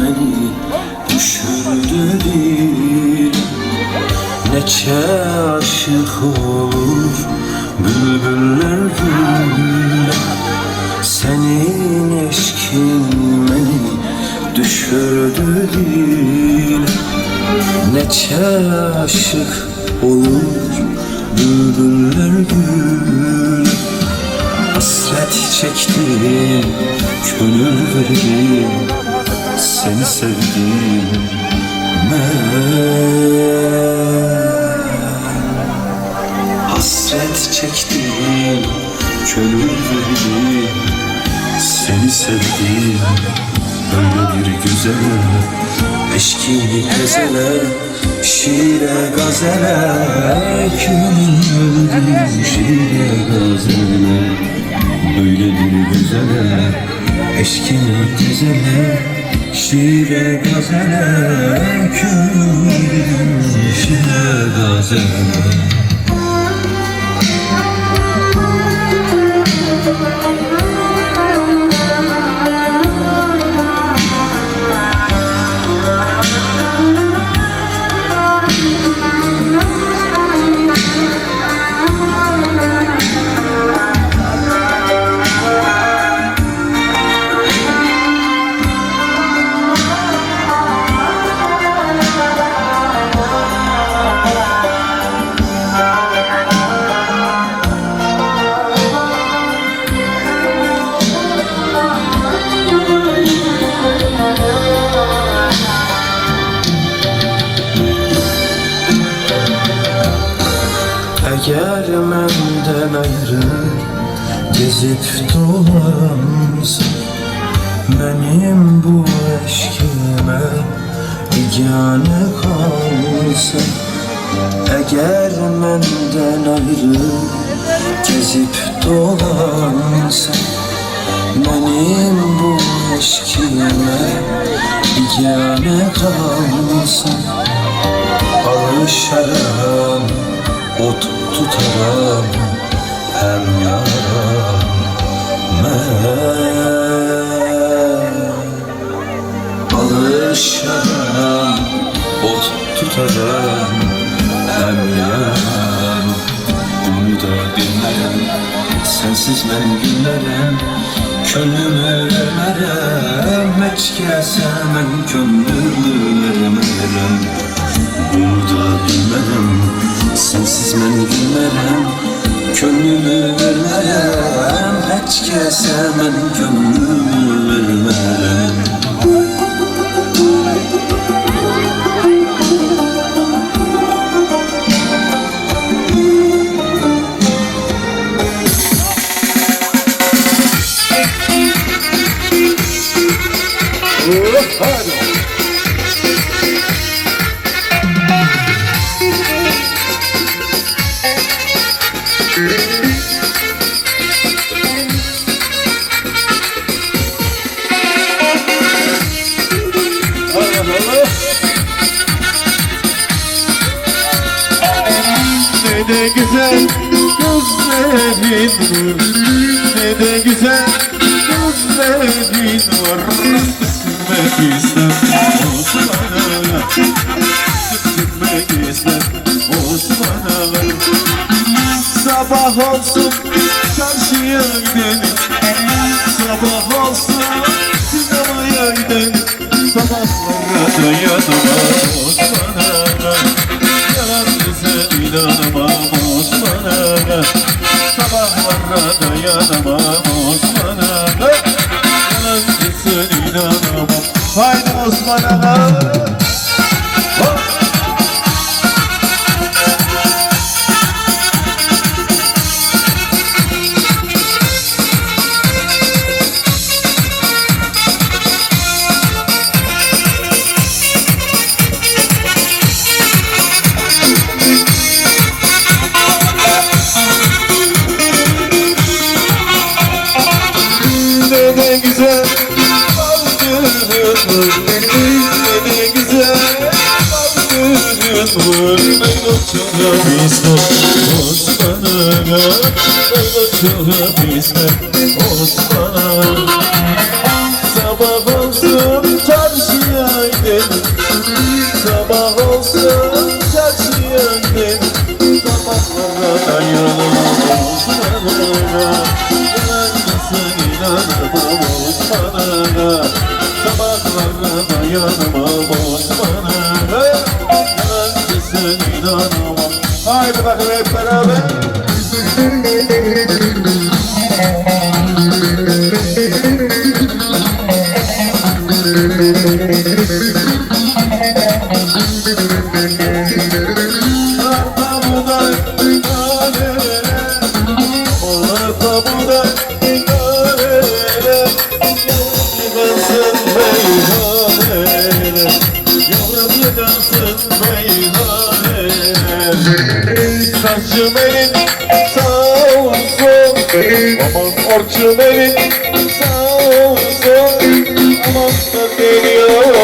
beni düşürdü dil. Neçe aşık olur bülbüller gül. Senin eşkin beni düşürdü dil. Neçe aşık olur bülbüller gül Hasret çektim, gönül verdim Seni sevdim ben. Hasret çektim, gönül verdim Seni sevdim. Böyle bir güzel Eşkini ezele Şiire gazele Gönül öldüm şiire gazele Böyle bir güzele Eşkini güzele Şiire gazele öldüm şiire gazele gezip dolansan Benim bu eşkime bigane kalsan Eğer menden ayrı gezip dolansan Benim bu eşkime bigane kalsan Alışarım Ot tutarım hem yaram Alışarım ot tutarım hem yaram Bunu da bilmem sensiz ben günlerim Könlümü vermerem Hiç kesemem könlümü vermerem Bunu da bilmem Sensiz ben gülmerem Könlümü vermerem Hiç kesemem Könlümü vermerem Ne var. Ne de güzel gözlerin var. Sürmek istem Osman'a Sürmek istem Osman'a Sabah olsun çarşıya gidelim. Sabah olsun sinemaya gidelim. Sabahlara dayanamam Osman'a Yalan güzel inanamam Osman'a Sabahlara dayanamam Osman'a Yalan güzel inanamam Haydi Osman'a Hop! Bizler Osman Sabah olsun çarşıya gidelim Sabah olsun çarşıya gidelim Sabahlara ayrılalım Osman'a Yanmasın inanım Osman'a Sabahlara dayanamam Osman'a Haydi bakalım hep beraber. Yavrum yıkansın meyhane Saçım elin sağ olsun. Aman orçum elin sağ olsun. Aman da geliyor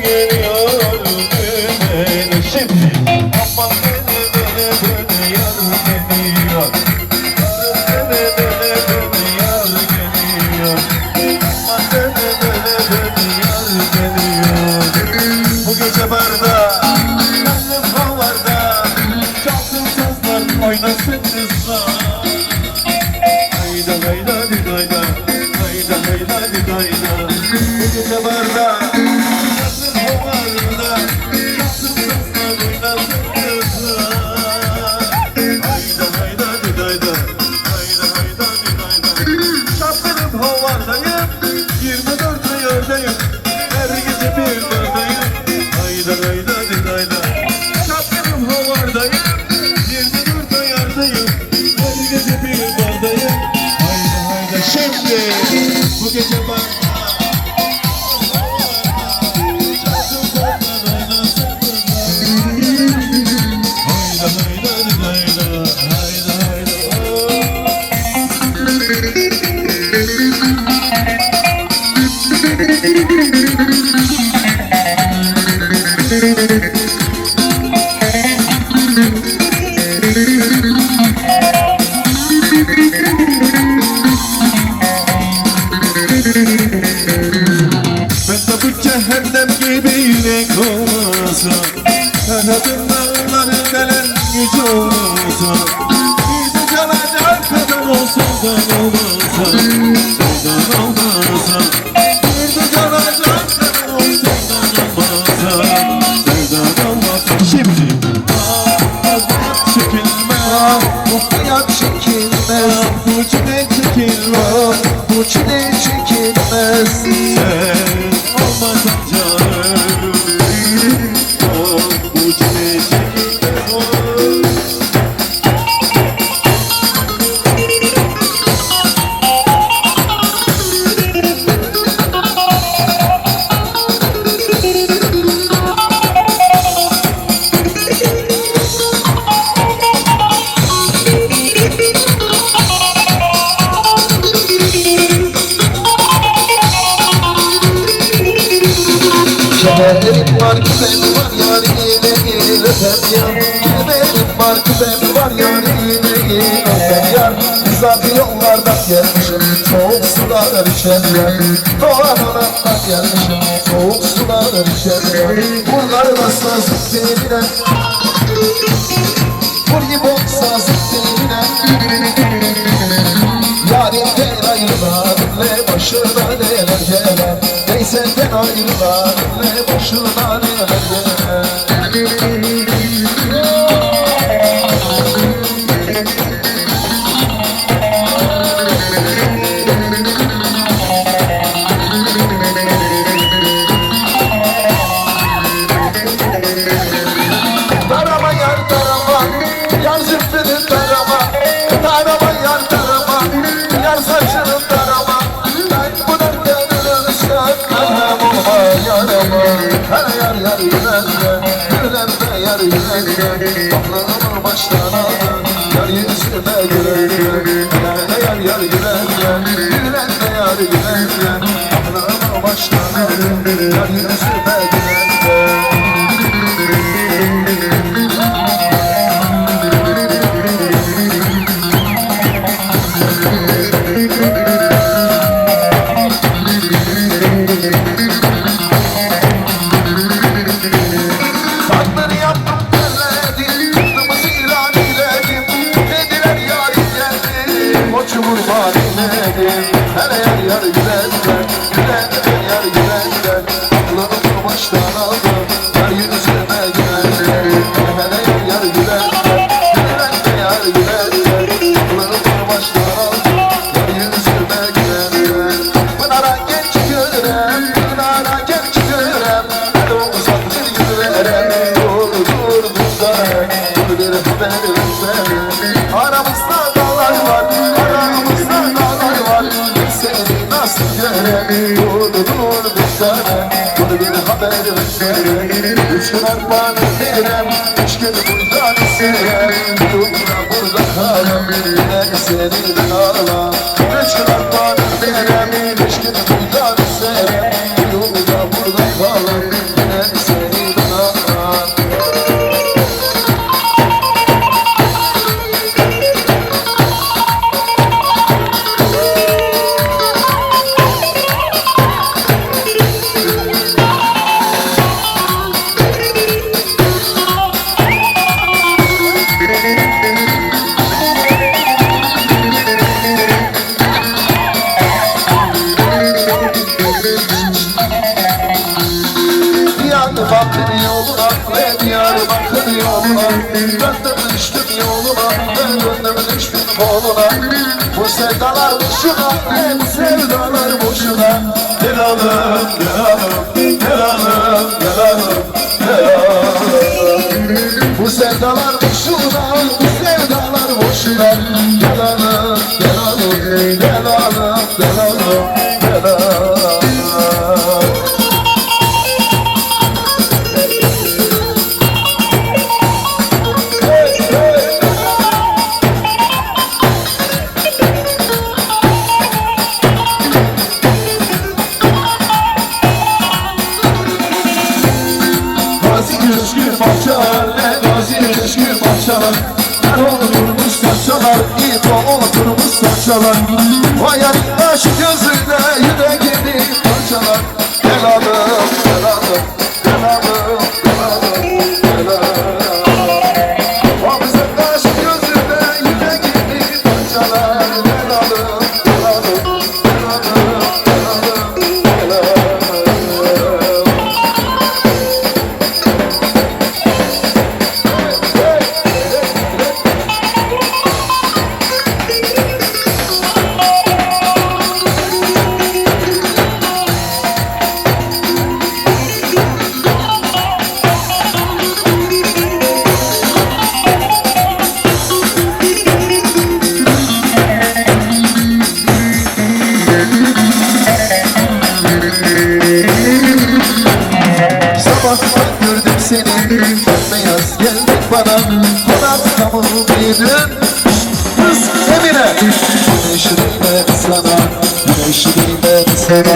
geliyor dümene Şimdi aman beni beni yar geliyor. Yavrum beni beni yar geliyor. ayım 24 ay oradayım uzak yollardan gelmişim. Soğuk sular erişemem Dolan orandan gelmişim. Soğuk sular erişemem Bunlar da sazlık zemine Vur gibi sazlık zemine Yarimden ayrılan ne başına neler gelir. Neyselden ayrılan ne başına neler gelir. Thank you. Yeah. Versene Üç gün armağanı verem Üç gün buradan isterim Diyarbakır yoluna ve Diyarbakır yoluna Döndüm düştüm yoluna ve döndüm düştüm koluna Bu sevdalar boşuna bu sevdalar boşuna Gel alım gel alım gel alım gel alım gel alım Bu sevdalar boşuna bu sevdalar boşuna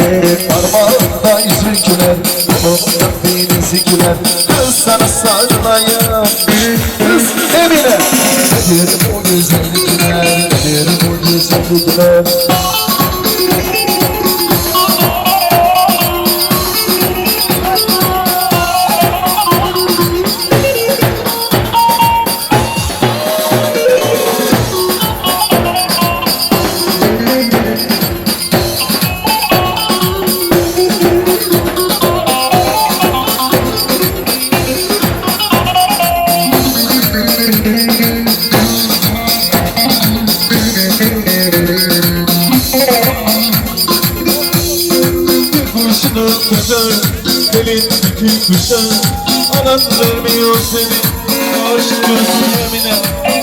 Parmağımda yüzükler Kolumda bilezikler Kız sana sarılayım Kız Emine! Nedir bu güzellikler Nedir bu güzellikler kuşlar Anan vermiyor seni. Aşk gözün emine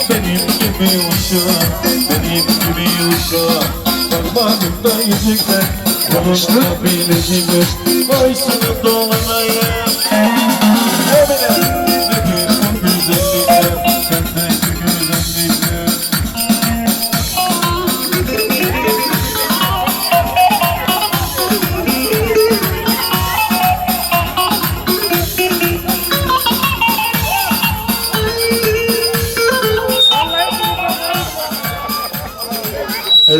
Benim gibi uşağı Benim gibi uşağı. Parmağımda yüzükler Kolumda bilezikler Vay senin dolanaya